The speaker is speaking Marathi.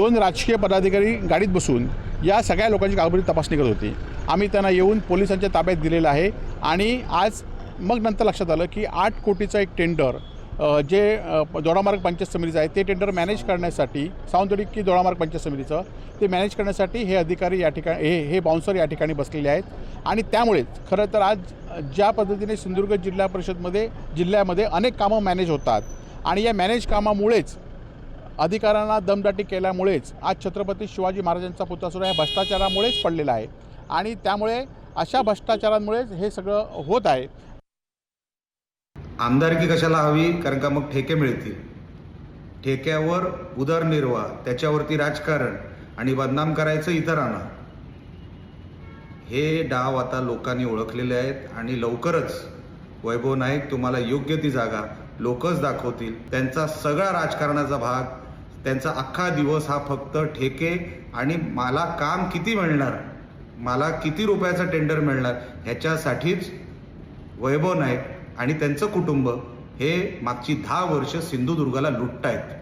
दोन राजकीय पदाधिकारी गाडीत बसून या सगळ्या लोकांची कागदपत्री तपासणी करत होती. आम्ही त्यांना येऊन पोलिसांच्या ताब्यात दिलेलं आहे आणि आज मग नंतर लक्षात आलं की आठ कोटीचं एक टेंडर जे दोडामार्ग पंचायत समितीचं आहे ते टेंडर मॅनेज करण्यासाठी सावंतवाडी की दोडामार्ग पंचायत समितीचं ते मॅनेज करण्यासाठी हे अधिकारी या ठिकाणी हे हे बाउन्सर या ठिकाणी बसलेले आहेत. आणि त्यामुळेच खरं तर आज ज्या पद्धतीने सिंधुदुर्ग जिल्हा परिषदमध्ये जिल्ह्यामध्ये अनेक कामं मॅनेज होतात आणि या मॅनेज कामामुळेच अधिकाऱ्यांना दमदाटी केल्यामुळेच आज छत्रपती शिवाजी महाराजांचा पुतळा ह्या भ्रष्टाचारामुळेच पडलेला आहे. आणि त्यामुळे अशा भ्रष्टाचारांमुळेच हे सगळं होत आहे. आमदारकी कशाला हवी? कारण का मग ठेके मिळतील. ठेक्यावर उदरनिर्वाह त्याच्यावरती राजकारण आणि बदनाम करायचं इतरांना. हे डाव आता लोकांनी ओळखलेले आहेत आणि लवकरच वैभव नाईक तुम्हाला योग्य ती जागा लोकच दाखवतील. त्यांचा सगळा राजकारणाचा भाग त्यांचा अख्खा दिवस हा फक्त ठेके आणि मला काम किती मिळणार? मला किती रुपयाचं टेंडर मिळणार? ह्याच्यासाठीच वैभव नाईक आणि त्यांचं कुटुंब हे मागची दहा वर्ष सिंधुदुर्गाला लुटतायत.